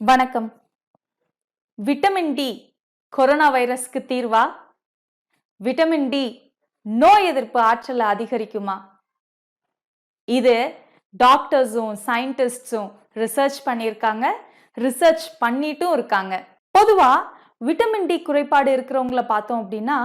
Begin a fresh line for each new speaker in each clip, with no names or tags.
வணக்கம். Vitamin D corona வைரஸ்க்கு தீர்வா? Vitamin D நோய் எதிர்ப்பு ஆற்றலை அதிகரிக்குமா? இது டாக்டர்ஸும் சயின்டிஸ்ட்ஸும் ரிசர்ச் பண்ணியிருக்காங்க. ரிசர்ச் பண்ணிட்டும் இருக்காங்க. பொதுவா விட்டமின் டி குறைபாடு இருக்கிறவங்கள பார்த்தோம் அப்படின்னா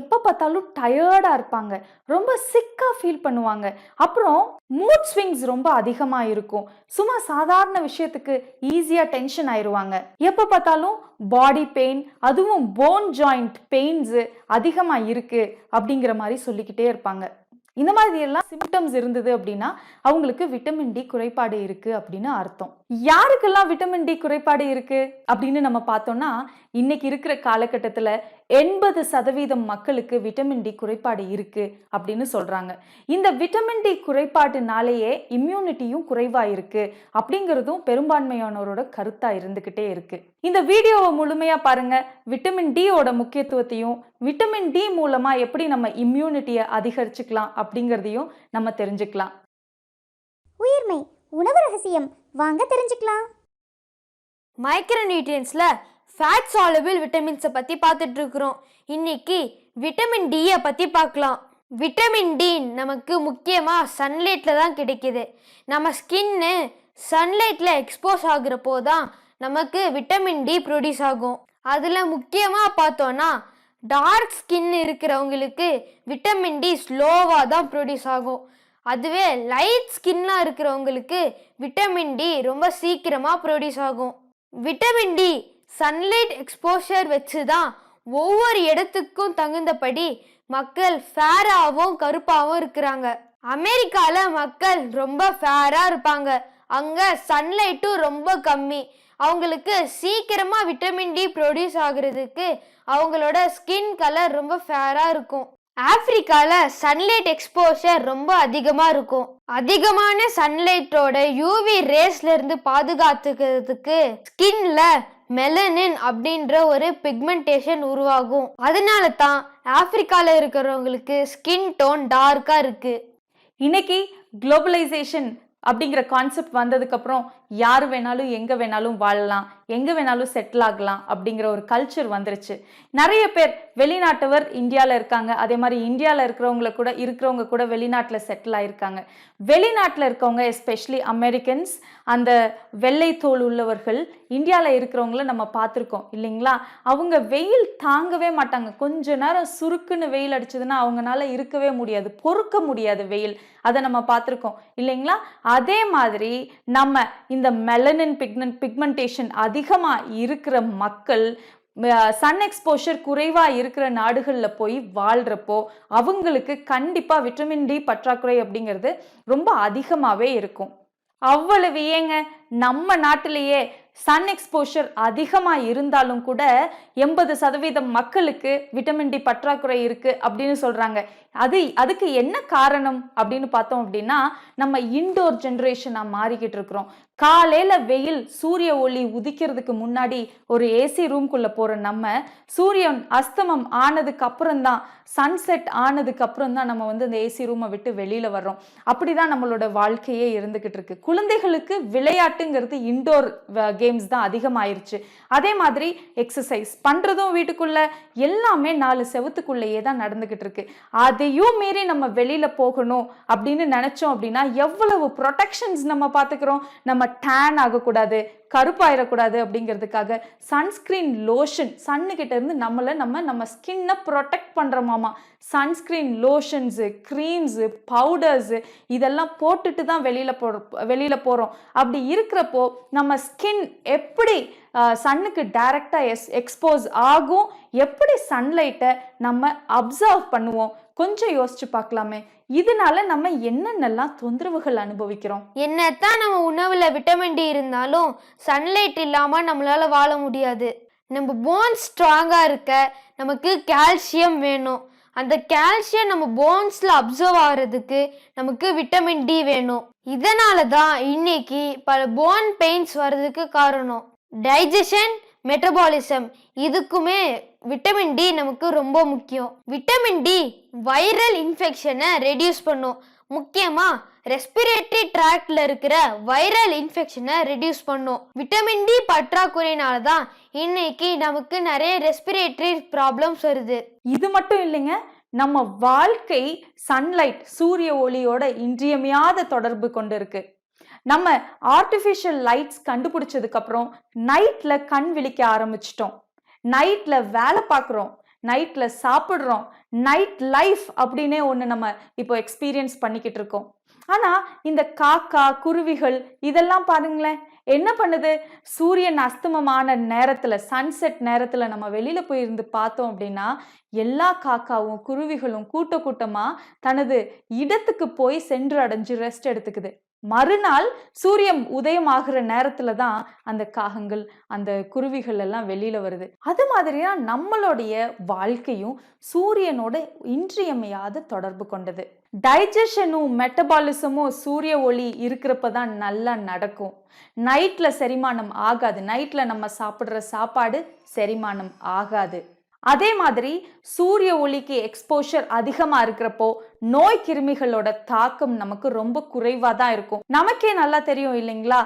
எப்போ பார்த்தாலும் டயர்டாக இருப்பாங்க. ரொம்ப சிக்காக ஃபீல் பண்ணுவாங்க. அப்புறம் மூட் ஸ்விங்ஸ் ரொம்ப அதிகமாக இருக்கும். சும்மா சாதாரண விஷயத்துக்கு ஈஸியாக டென்ஷன் ஆயிடுவாங்க எப்போ பார்த்தாலும் பாடி பெயின் அதுவும் போன் ஜாயிண்ட் பெயின்ஸு அதிகமாக இருக்குது அப்படிங்கிற மாதிரி சொல்லிக்கிட்டே இருப்பாங்க. இந்த மாதிரி எல்லாம் சிம்டம்ஸ் இருந்தது அப்படின்னா அவங்களுக்கு விட்டமின் டி குறைபாடு இருக்கு அப்படின்னு அர்த்தம். யாருக்கெல்லாம் விட்டமின் டி குறைபாடு இருக்கு அப்படின்னு நம்ம பார்த்தோம்னா இன்னைக்கு இருக்கிற காலகட்டத்தில் எண்பது சதவீதம் மக்களுக்கு விட்டமின் டி குறைபாடு இருக்கு அப்படின்னு சொல்றாங்க. இந்த விட்டமின் டி குறைபாடுனாலேயே இம்யூனிட்டியும் குறைவா இருக்கு அப்படிங்கிறதும் பெரும்பான்மையானவரோட கருத்தா இருந்துகிட்டே இருக்கு. இந்த வீடியோவை முழுமையா பாருங்க. விட்டமின் டியோட முக்கியத்துவத்தையும் விட்டமின் டி மூலமா எப்படி நம்ம இம்யூனிட்டியை அதிகரிச்சுக்கலாம் அப்படிங்கிறதையும் நம்ம தெரிஞ்சுக்கலாம்.
உயிர்மை உணவு ரகசியம் வாங்க தெரிஞ்சுக்கலாம்.
மைக்ரோ நியூட்ரியன்ஸில் ஃபேட் சாலபிள் விட்டமின்ஸை பற்றி பார்த்துட்டு இருக்கிறோம் இன்னைக்கு விட்டமின் டியை பற்றி பார்க்கலாம். விட்டமின் டி நமக்கு முக்கியமாக சன்லைட்டில் தான் கிடைக்குது. நம்ம ஸ்கின்னு சன்லைட்டில் எக்ஸ்போஸ் ஆகுறப்போ தான் நமக்கு விட்டமின் டி ப்ரொடியூஸ் ஆகும். அதில் முக்கியமாக பார்த்தோன்னா டார்க் ஸ்கின் இருக்கிறவங்களுக்கு விட்டமின் டி ஸ்லோவாக தான் ப்ரொடியூஸ் ஆகும். அதுவே லைட் ஸ்கின்னாக இருக்கிறவங்களுக்கு விட்டமின் டி ரொம்ப சீக்கிரமாக ப்ரொடியூஸ் ஆகும். விட்டமின் டி சன்லைட் எக்ஸ்போஷர் வச்சு தான் ஒவ்வொரு இடத்துக்கும் தகுந்தபடி மக்கள் ஃபேராகவும் கருப்பாகவும் இருக்கிறாங்க. அமெரிக்காவில் மக்கள் ரொம்ப ஃபேராக இருப்பாங்க. அங்கே சன்லைட்டும் ரொம்ப கம்மி. அவங்களுக்கு சீக்கிரமாக விட்டமின் டி ப்ரொடியூஸ் ஆகுறதுக்கு அவங்களோட ஸ்கின் கலர் ரொம்ப ஃபேராக இருக்கும். ஆப்பிரிக்கால சன்லைட் எக்ஸ்போஷர் ரொம்ப அதிகமாக இருக்கும். அதிகமான சன்லைட்டோட யூவி ரேஸ்லேருந்து பாதுகாத்துக்கிறதுக்கு ஸ்கின்ல மெலனின் அப்படின்ற ஒரு பிக்மெண்டேஷன் உருவாகும். அதனால தான் ஆப்பிரிக்கால இருக்கிறவங்களுக்கு ஸ்கின் டோன் டார்க்கா இருக்கு.
இன்னைக்கு குளோபலைசேஷன் அப்படிங்கிற கான்செப்ட் வந்ததுக்கப்புறம் யார் வேணாலும் எங்கே வேணாலும் வாழலாம் எங்கே வேணாலும் செட்டில் ஆகலாம் அப்படிங்கிற ஒரு கல்ச்சர் வந்துருச்சு. நிறைய பேர் வெளிநாட்டவர் இந்தியாவில் இருக்காங்க. அதே மாதிரி இந்தியாவில் இருக்கிறவங்கள கூட இருக்கிறவங்க கூட வெளிநாட்டில் செட்டில் ஆகிருக்காங்க வெளிநாட்டில் இருக்கவங்க எஸ்பெஷலி அமெரிக்கன்ஸ் அந்த வெள்ளை தோல் உள்ளவர்கள் இந்தியாவில் இருக்கிறவங்கள நம்ம பார்த்துருக்கோம் இல்லைங்களா? அவங்க வெயில் தாங்கவே மாட்டாங்க. கொஞ்ச நேரம் சுருக்குன்னு வெயில் அடிச்சதுன்னா அவங்களால இருக்கவே முடியாது பொறுக்க முடியாது வெயில். அதை நம்ம பார்த்துருக்கோம் இல்லைங்களா? அதே மாதிரி நம்ம இந்த மெலனின் பிக்மெண்ட் பிக்மெண்டேஷன் அதிகமாக இருக்கிற மக்கள் சன் எக்ஸ்போஷர் குறைவாக இருக்கிற நாடுகளில் போய் வாழ்கிறப்போ அவங்களுக்கு கண்டிப்பாக விட்டமின் டி பற்றாக்குறை அப்படிங்கிறது ரொம்ப அதிகமாகவே இருக்கும். அவ்வளவு ஏங்க நம்ம நாட்டிலேயே சன் எக்ஸ்போஷர் அதிகமாக இருந்தாலும் கூட எண்பது சதவீதம் மக்களுக்கு விட்டமின் டி பற்றாக்குறை இருக்குது அப்படின்னு சொல்கிறாங்க அது அதுக்கு என்ன காரணம் அப்படின்னு பார்த்தோம் அப்படின்னா நம்ம இன்டோர் ஜென்ரேஷனாக மாறிக்கிட்டு இருக்கிறோம். காலையில் வெயில் சூரிய ஒளி உதிக்கிறதுக்கு முன்னாடி ஒரு ஏசி ரூம்குள்ளே போகிற நம்ம சூரியன் அஸ்தமம் ஆனதுக்கு அப்புறம்தான் சன்செட் ஆனதுக்கு அப்புறம்தான் நம்ம வந்து அந்த ஏசி ரூமை விட்டு வெளியில் வர்றோம். அப்படி தான் நம்மளோட வாழ்க்கையே இருந்துக்கிட்டு இருக்கு. குழந்தைகளுக்கு விளையாட்டுங்கிறது இன்டோர் கேம்ஸ் தான் அதிகமாயிருச்சு. அதே மாதிரி எக்ஸசைஸ் பண்ணுறதும் வீட்டுக்குள்ளே எல்லாமே நாலு செவத்துக்குள்ளேயே தான் நடந்துக்கிட்டு இருக்கு. அதையும் மீறி நம்ம வெளியில் போகணும் அப்படின்னு நினச்சோம் அப்படின்னா எவ்வளவு ப்ரொடெக்ஷன்ஸ் நம்ம பார்த்துக்கிறோம் நம்ம டேன் ஆகக்கூடாது. கருப்பாயிடக்கூடாது அப்படிங்கிறதுக்காக சன்ஸ்கிரீன் லோஷன் சன்னுக்கிட்ட இருந்து நம்மளை நம்ம நம்ம ஸ்கின்னை ப்ரொடெக்ட் பண்ணுறோமாமா சன்ஸ்கிரீன் லோஷன்ஸு க்ரீம்ஸு பவுடர்ஸு இதெல்லாம் போட்டுட்டு தான் வெளியில் போ வெளியில் போகிறோம் அப்படி இருக்கிறப்போ நம்ம ஸ்கின் எப்படி சன்னுக்கு டைரெக்டாக எஸ் எக்ஸ்போஸ் ஆகும்? எப்படி சன்லைட்டை நம்ம அப்சர்வ் பண்ணுவோம்? கொஞ்சம் யோசிச்சு பார்க்கலாமே. இதனால நம்ம என்னென்னலாம் தொந்தரவுகள் அனுபவிக்கிறோம்?
என்னத்தான் நம்ம உணவுல விட்டமின் டி இருந்தாலும் சன்லைட் இல்லாமல் நம்மளால் வாழ முடியாது. நம்ம போன்ஸ் ஸ்ட்ராங்காக இருக்க நமக்கு கால்சியம் வேணும். அந்த கால்சியம் நம்ம போன்ஸில் அப்சர்வ் ஆகிறதுக்கு நமக்கு விட்டமின் டி வேணும். இதனால தான் இன்னைக்கு பல போன் பெயின்ஸ் வர்றதுக்கு காரணம். டைஜஷன் மெட்டபாலிசம் இதுக்குமே விட்டமின் டி நமக்கு ரொம்ப முக்கியம். விட்டமின் டி வைரல் இன்ஃபெக்ஷனை ரெடியூஸ் பண்ணும். முக்கியமாக ரெஸ்பிரேட்டரி ட்ராக்ல இருக்கிற வைரல் இன்ஃபெக்ஷனை ரெடியூஸ் பண்ணும். விட்டமின் டி பற்றாக்குறையினால தான் இன்னைக்கு நமக்கு நிறைய ரெஸ்பிரேட்டரி ப்ராப்ளம்ஸ் வருது.
இது மட்டும் இல்லைங்க நம்ம வாழ்க்கை சன்லைட் சூரிய ஒளியோட இன்றியமையாத தொடர்பு கொண்டு இருக்கு நம்ம ஆர்டிஃபிஷியல் லைட்ஸ் கண்டுபிடிச்சதுக்கு அப்புறம் நைட்ல கண் விழிக்க ஆரம்பிச்சிட்டோம். நைட்ல வேலை பார்க்குறோம் நைட்ல சாப்பிட்றோம் நைட் லைஃப் அப்படின்னே ஒன்று நம்ம இப்போ எக்ஸ்பீரியன்ஸ் பண்ணிக்கிட்டு இருக்கோம். ஆனா இந்த காக்கா குருவிகள் இதெல்லாம் பாருங்களேன். என்ன பண்ணுது? சூரியன் அஸ்தமமான நேரத்துல சன்செட் நேரத்துல நம்ம வெளியில போயிருந்து பார்த்தோம் அப்படின்னா எல்லா காக்காவும் குருவிகளும் கூட்ட கூட்டமா தனது இடத்துக்கு போய் சென்று அடைஞ்சு ரெஸ்ட் எடுத்துக்குது. மறுநாள் சூரியன் உதயமாகிற நேரத்துல தான் அந்த காகங்கள் அந்த குருவிகள் எல்லாம் வெளியில வருது. அது மாதிரியா நம்மளுடைய வாழ்க்கையும் சூரியனோட இன்றியமையாத தொடர்பு கொண்டது. டைஜஷனும் மெட்டபாலிசமும் சூரிய ஒளி இருக்கிறப்ப தான் நல்லா நடக்கும். நைட்டில் செரிமானம் ஆகாது. நைட்டில் நம்ம சாப்பிட்ற சாப்பாடு செரிமானம் ஆகாது. அதே மாதிரி சூரிய ஒளிக்கு எக்ஸ்போஷர் அதிகமாக இருக்கிறப்போ நோய் கிருமிகளோட தாக்கம் நமக்கு ரொம்ப குறைவாக தான் இருக்கும். நமக்கே நல்லா தெரியும் இல்லைங்களா?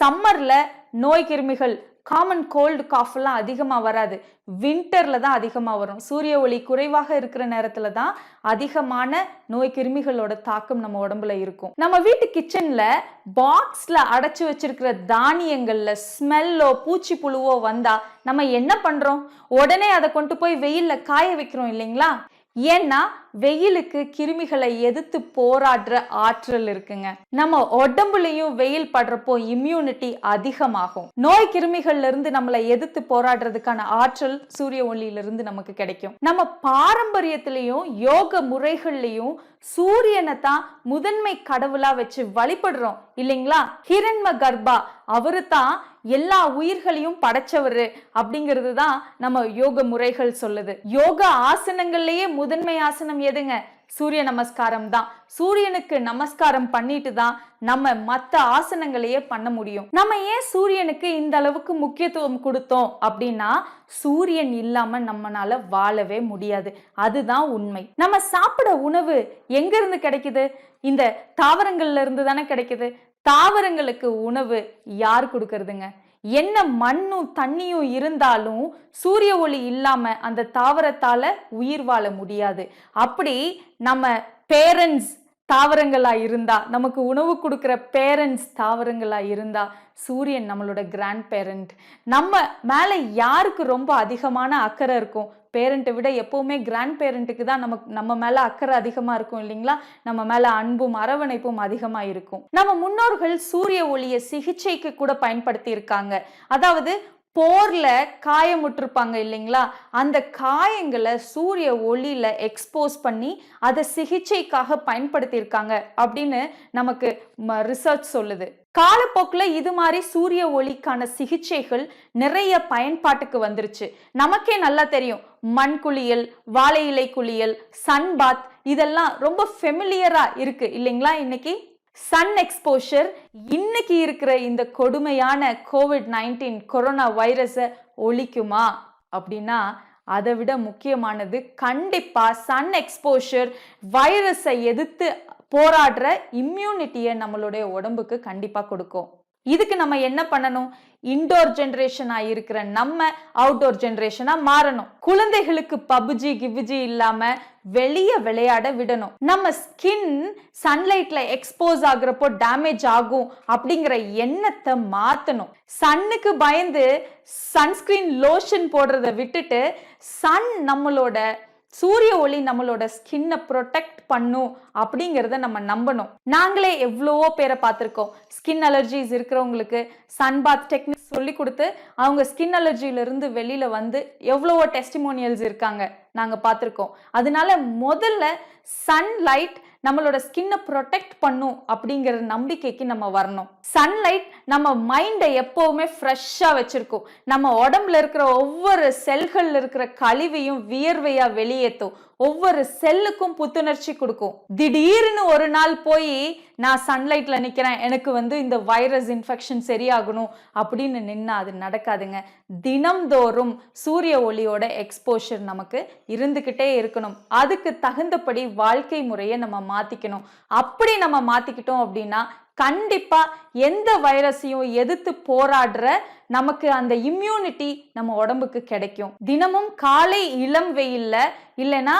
சம்மரில் நோய் கிருமிகள் காமன் கோல்டு காஃப்லாம் அதிகமாக வராது. வின்டரில் தான் அதிகமாக வரும். சூரிய ஒளி குறைவாக இருக்கிற நேரத்தில் தான் அதிகமான நோய் கிருமிகளோட தாக்கம் நம்ம உடம்புல இருக்கும். நம்ம வீட்டு கிச்சனில் பாக்ஸில் அடைச்சி வச்சிருக்கிற தானியங்களில் ஸ்மெல்லோ பூச்சி புழுவோ வந்தால் நம்ம என்ன பண்ணுறோம் உடனே அதை கொண்டு போய் வெயிலில் காய வைக்கிறோம் இல்லைங்களா? ஏன்னா வெயிலுக்கு கிருமிகளை எதிர்த்து போராடுற ஆற்றல் இருக்குங்க. நம்ம உடம்புலயும் வெயில் படுறப்போ இம்யூனிட்டி அதிகமாகும். நோய் கிருமிகள்ல இருந்து நம்மளை எதிர்த்து போராடுறதுக்கான ஆற்றல் சூரிய ஒளியிலிருந்து நமக்கு கிடைக்கும். நம்ம பாரம்பரியத்திலையும் யோக முறைகள்லையும் சூரியனை தான் முதன்மை கடவுளா வச்சு வழிபடுறோம். இல்லைங்களா? ஹிரண்ம கர்ப்பா அவரு தான் எல்லா உயிர்களையும் படைச்சவரு அப்படிங்கிறது தான் நம்ம யோக முறைகள் சொல்லுது. யோக ஆசனங்கள்லயே முதன்மை ஆசனம் எதுங்க? சூரிய நமஸ்காரம் தான். சூரியனுக்கு நமஸ்காரம் பண்ணிட்டு தான் நம்ம மற்ற ஆசனங்களையே பண்ண முடியும். நம்ம ஏன் சூரியனுக்கு இந்த அளவுக்கு முக்கியத்துவம் கொடுத்தோம் அப்படின்னா சூரியன் இல்லாம நம்மனால வாழவே முடியாது. அதுதான் உண்மை. நம்ம சாப்பிட உணவு எங்க இருந்து கிடைக்குது? இந்த தாவரங்கள்ல இருந்து தானே கிடைக்குது? தாவரங்களுக்கு உணவு யார் கொடுக்கறதுங்க? என்ன மண்ணும் தண்ணியும் இருந்தாலும் சூரிய ஒளி இல்லாம அந்த தாவரத்தால உயிர் வாழ முடியாது. அப்படி நம்ம பேரண்ட்ஸ் தாவரங்களா இருந்தா நமக்கு உணவு கொடுக்குற பேரண்ட்ஸ் தாவரங்களா இருந்தா சூரியன் நம்மளோட கிராண்ட் பேரண்ட் நம்ம மேலே யாருக்கு ரொம்ப அதிகமான அக்கறை இருக்கும் பேரண்ட்டை விட எப்போவுமே கிராண்ட் பேரண்ட்டுக்கு தான் நமக்கு நம்ம மேல அக்கறை அதிகமா இருக்கும் இல்லைங்களா? நம்ம மேல அன்பும் அரவணைப்பும் அதிகமா இருக்கும். நம்ம முன்னோர்கள் சூரிய ஒளியை சிகிச்சைக்கு கூட பயன்படுத்தி இருக்காங்க அதாவது போர்ல காயமுற்றிருப்பாங்க இல்லைங்களா? அந்த காயங்களை சூரிய ஒளியில எக்ஸ்போஸ் பண்ணி அதை சிகிச்சைக்காக பயன்படுத்தியிருக்காங்க அப்படின்னு நமக்கு ரிசர்ச் சொல்லுது. காலப்போக்கில் இது மாதிரி சூரிய ஒளிக்கான சிகிச்சைகள் நிறைய பயன்பாட்டுக்கு வந்துருச்சு. நமக்கே நல்லா தெரியும். மண் குளியல் வாழை இலை குளியல் சன் பாத் இதெல்லாம் ரொம்ப ஃபெமிலியரா இருக்கு இல்லைங்களா இன்னைக்கு? சன் எக்ஸ்போஷர் இன்னைக்கு இருக்கிற இந்த கொடுமையான கோவிட் நைன்டீன் கொரோனா வைரஸை ஒழிக்குமா? அப்படின்னா அதை விட முக்கியமானது கண்டிப்பாக சன் எக்ஸ்போஷர் வைரஸை எதிர்த்து போராடுற இம்யூனிட்டியை நம்மளுடைய உடம்புக்கு கண்டிப்பாக கொடுக்கும். இதுக்கு நம்ம என்ன பண்ணணும்? இன்டோர் ஜென்ரேஷனா இருக்கிற நம்ம அவுட்டோர் ஜென்ரேஷனா மாறணும். குழந்தைகளுக்கு பப்ஜி கிப்ஜி இல்லாம வெளியே விளையாட விடணும். நம்ம ஸ்கின் சன்லைட்ல எக்ஸ்போஸ் ஆகுறப்போ டேமேஜ் ஆகும் அப்படிங்கிற எண்ணத்தை மாத்தணும். சன்னுக்கு பயந்து சன்ஸ்கிரீன் லோஷன் போடுறத விட்டுட்டு சன் நம்மளோட சூரிய ஒளி நம்மளோட ஸ்கின்னை ப்ரொடெக்ட் பண்ணும் அப்படிங்கிறத நம்ம நம்பணும். நாங்களே எவ்வளவோ பேரை பார்த்துருக்கோம். ஸ்கின் அலர்ஜிஸ் இருக்கிறவங்களுக்கு சன்பாத் டெக்னிக்ஸ் சொல்லி கொடுத்து அவங்க ஸ்கின் அலர்ஜியிலிருந்து வெளியில வந்து எவ்வளவோ டெஸ்டிமோனியல்ஸ் இருக்காங்க நாங்கள் பார்த்துருக்கோம். அதனால முதல்ல சன்லைட் நம்மளோட ஸ்கின்னை ப்ரொடெக்ட் பண்ணும் அப்படிங்கிற நம்பிக்கைக்கு நம்ம வரணும். சன்லைட் நம்ம மைண்டை எப்போவுமே ஃப்ரெஷ்ஷாக வச்சுருக்கும். நம்ம உடம்புல இருக்கிற ஒவ்வொரு செல்களில் இருக்கிற கழிவையும் வியர்வையாக வெளியேற்றும் ஒவ்வொரு செல்லுக்கும் புத்துணர்ச்சி கொடுக்கும். திடீர்னு ஒரு நாள் போய் நான் சன்லைட்டில் நிற்கிறேன் எனக்கு வந்து இந்த வைரஸ் இன்ஃபெக்ஷன் சரியாகணும் அப்படின்னு நின்னா அது நடக்காதுங்க. தினம்தோறும் சூரிய ஒளியோட எக்ஸ்போஷர் நமக்கு இருந்துக்கிட்டே இருக்கணும். அதுக்கு தகுந்தபடி வாழ்க்கை முறையை நம்ம மாற்றிக்கணும் அப்படி நம்ம மாற்றிக்கிட்டோம் அப்படின்னா கண்டிப்பா எந்த வைரஸையும் எதிர்த்து போராடுற நமக்கு அந்த இம்யூனிட்டி நம்ம உடம்புக்கு கிடைக்கும். தினமும் காலை இளம் வெயில்ல இல்லைன்னா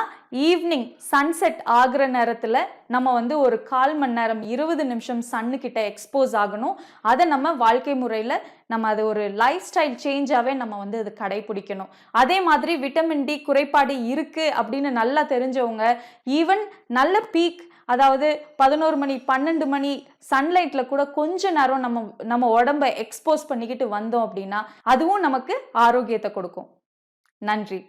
ஈவினிங் சன்செட் ஆகிற நேரத்தில் நம்ம வந்து ஒரு கால் மணி நேரம் இருபது நிமிஷம் சன்னு கிட்ட எக்ஸ்போஸ் ஆகணும். அதை நம்ம வாழ்க்கை முறையில் நம்ம அது ஒரு லைஃப் ஸ்டைல் சேஞ்சாகவே நம்ம வந்து அது கடைபிடிக்கணும். அதே மாதிரி விட்டமின் டி குறைபாடு இருக்குது அப்படின்னு நல்லா தெரிஞ்சவங்க ஈவன் நல்ல பீக் அதாவது பதினோரு மணி பன்னெண்டு மணி சன்லைட்ல கூட கொஞ்ச நேரம் நம்ம நம்ம உடம்ப எக்ஸ்போஸ் பண்ணிக்கிட்டு வந்தோம் அப்படின்னா அதுவும் நமக்கு ஆரோக்கியத்தை கொடுக்கும். நன்றி.